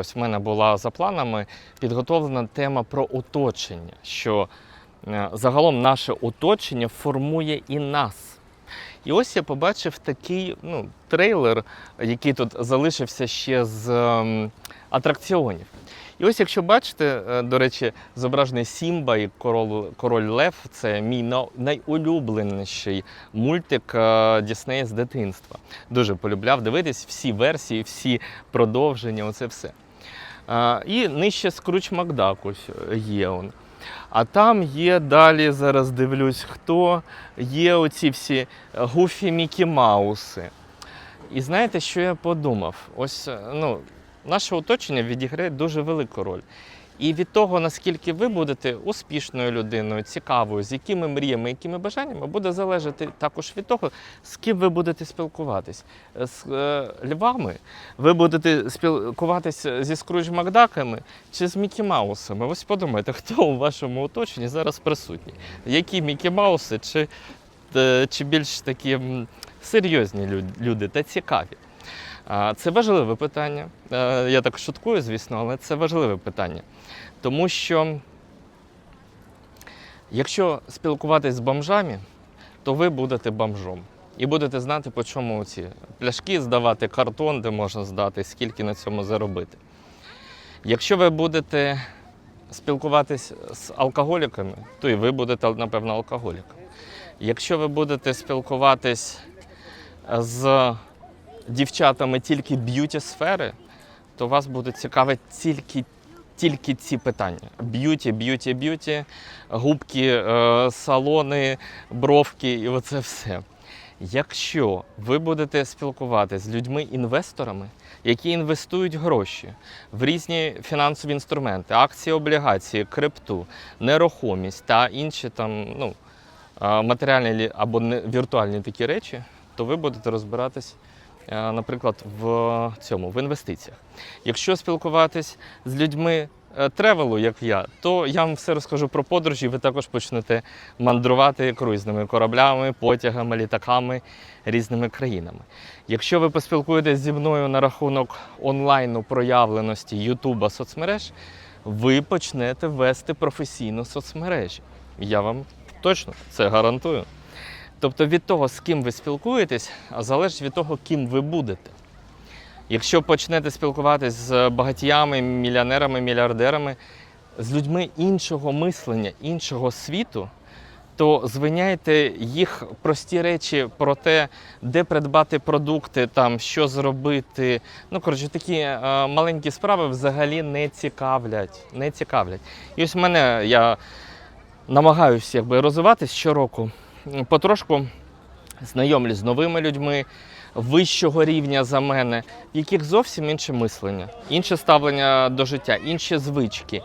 Ось в мене була за планами підготовлена тема про оточення, що е, загалом наше оточення формує і нас. І ось я побачив такий ну, трейлер, який тут залишився ще з ем, атракціонів. І ось, якщо бачите, е, до речі, зображений Сімба і король, король Лев це мій найулюбленіший мультик Діснея з дитинства. Дуже полюбляв дивитись всі версії, всі продовження, оце все. І нижче Скруч Макдак ось є он. А там є далі, зараз дивлюсь, хто є оці всі гуфі Мікі Мауси. І знаєте, що я подумав? Ось е, ну, наше оточення відіграє дуже велику роль. І від того, наскільки ви будете успішною людиною, цікавою, з якими мріями, якими бажаннями, буде залежати також від того, з ким ви будете спілкуватись. З е, львами ви будете спілкуватися зі Скрудж Макдаками чи з Мікі Маусами. Ось подумайте, хто у вашому оточенні зараз присутній. Які Мікі Мауси, чи, е, чи більш такі серйозні люди та цікаві. Це важливе питання. Е, Я так шуткую, звісно, але це важливе питання. Тому що якщо спілкуватись з бомжами, то ви будете бомжом. І будете знати, по чому ці пляшки здавати, картон, де можна здати, скільки на цьому заробити. Якщо ви будете спілкуватись з алкоголіками, то і ви будете, напевно, алкоголіком. Якщо ви будете спілкуватись з дівчатами тільки б'юті сфери, то вас будуть цікавити тільки, тільки ці питання: б'юті, б'юті, б'юті, губки, е, салони, бровки і оце все. Якщо ви будете спілкуватися з людьми-інвесторами, які інвестують гроші в різні фінансові інструменти, акції, облігації, крипту, нерухомість та інші там ну, е, матеріальні або віртуальні такі речі, то ви будете розбиратись, наприклад, в цьому, в інвестиціях. Якщо спілкуватись з людьми е, тревелу, як я, то я вам все розкажу про подорожі, ви також почнете мандрувати круїзними кораблями, потягами, літаками, різними країнами. Якщо ви поспілкуєтесь зі мною на рахунок онлайну проявленості Ютуба соцмереж, ви почнете вести професійно соцмережі. Я вам точно це гарантую. Тобто від того, з ким ви спілкуєтесь, залежить від того, ким ви будете. Якщо почнете спілкуватись з багатіями, мільйонерами, мільярдерами, з людьми іншого мислення, іншого світу, то звиняйте їх прості речі про те, де придбати продукти, там, що зробити. Ну, коротше, такі е, маленькі справи взагалі не цікавлять. Не цікавлять. І ось мене я намагаюся якби, розвиватись щороку. Потрошку знайомлюсь з новими людьми вищого рівня за мене, в яких зовсім інше мислення, інше ставлення до життя, інші звички,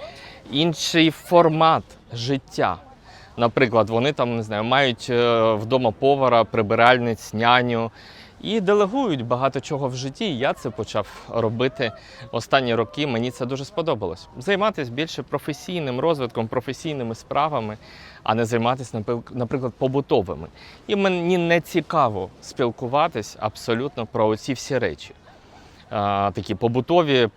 інший формат життя. Наприклад, вони там не знаю, мають е, вдома повара, прибиральниць, няню і делегують багато чого в житті. Я це почав робити останні роки. Мені це дуже сподобалось. Займатися більше професійним розвитком, професійними справами, а не займатися, наприклад, побутовими. І мені не цікаво спілкуватись абсолютно про оці всі речі. Такі побутові,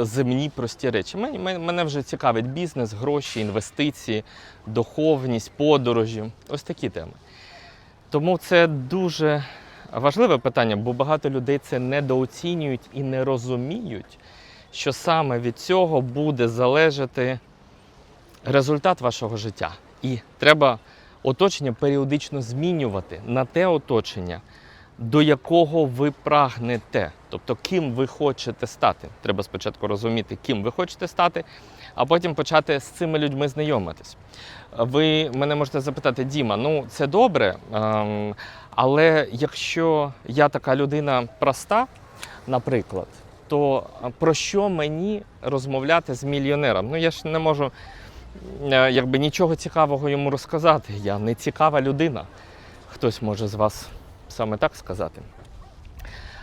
земні прості речі. Мене вже цікавить бізнес, гроші, інвестиції, духовність, подорожі. Ось такі теми. Тому це дуже важливе питання, бо багато людей це недооцінюють і не розуміють, що саме від цього буде залежати результат вашого життя. І треба оточення періодично змінювати на те оточення, до якого ви прагнете. Тобто, ким ви хочете стати. Треба спочатку розуміти, ким ви хочете стати, а потім почати з цими людьми знайомитись. Ви мене можете запитати, Діма, ну це добре, ем, але якщо я така людина проста, наприклад, то е, про що мені розмовляти з мільйонером? Ну я ж не можу е, якби нічого цікавого йому розказати. Я не цікава людина. Хтось може з вас саме так сказати.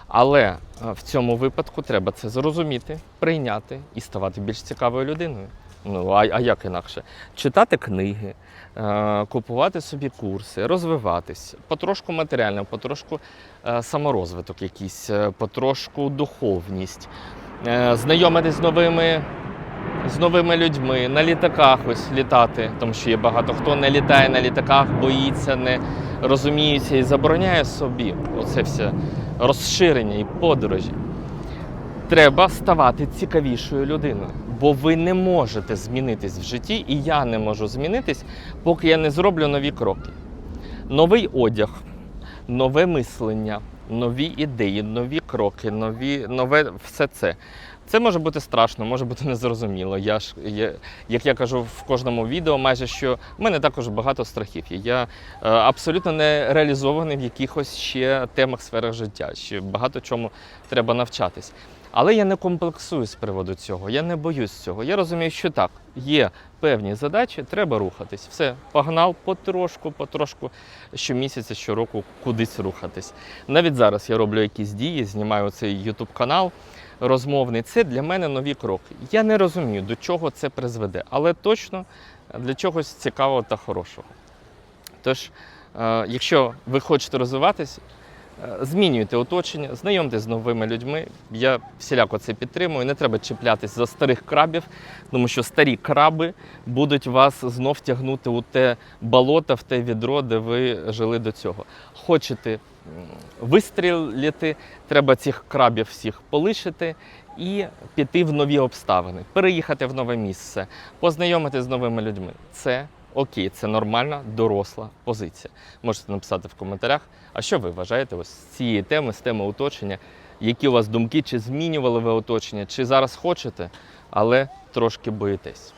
Але е, в цьому випадку треба це зрозуміти, прийняти і ставати більш цікавою людиною. Ну, а, а як інакше? Читати книги, е, купувати собі курси, розвиватись, потрошку матеріально, потрошку е, саморозвиток якийсь, е, потрошку духовність. е, знайомитись з новими, з новими людьми, на літаках ось літати, тому що є багато хто не літає на літаках, боїться, не розуміється і забороняє собі оце все розширення і подорожі. Треба ставати цікавішою людиною, бо ви не можете змінитись в житті, і я не можу змінитись, поки я не зроблю нові кроки. Новий одяг, нове мислення, нові ідеї, нові кроки, нові, нове все це. Це може бути страшно, може бути незрозуміло. Я ж, я, як я кажу в кожному відео, майже що в мене також багато страхів. є. Я е, абсолютно не реалізований в якихось ще темах сферах життя. Ще багато чому треба навчатись. Але я не комплексую з приводу цього, я не боюсь цього. Я розумію, що так, є певні задачі, треба рухатись. Все, погнав потрошку, потрошку, щомісяця, щороку кудись рухатись. Навіть зараз я роблю якісь дії, знімаю цей YouTube канал розмовний. Це для мене нові кроки. Я не розумію, до чого це призведе, але точно для чогось цікавого та хорошого. Тож, е, якщо ви хочете розвиватись, Змінюйте оточення, знайомтесь з новими людьми. Я всіляко це підтримую. Не треба чіплятись за старих крабів, тому що старі краби будуть вас знов тягнути у те болото, в те відро, де ви жили до цього. Хочете вистрілити, треба цих крабів всіх полишити і піти в нові обставини, переїхати в нове місце, познайомитись з новими людьми. Це окей, це нормальна, доросла позиція. Можете написати в коментарях, а що ви вважаєте ось з цієї теми, з теми оточення, які у вас думки, чи змінювали ви оточення, чи зараз хочете, але трошки боїтесь.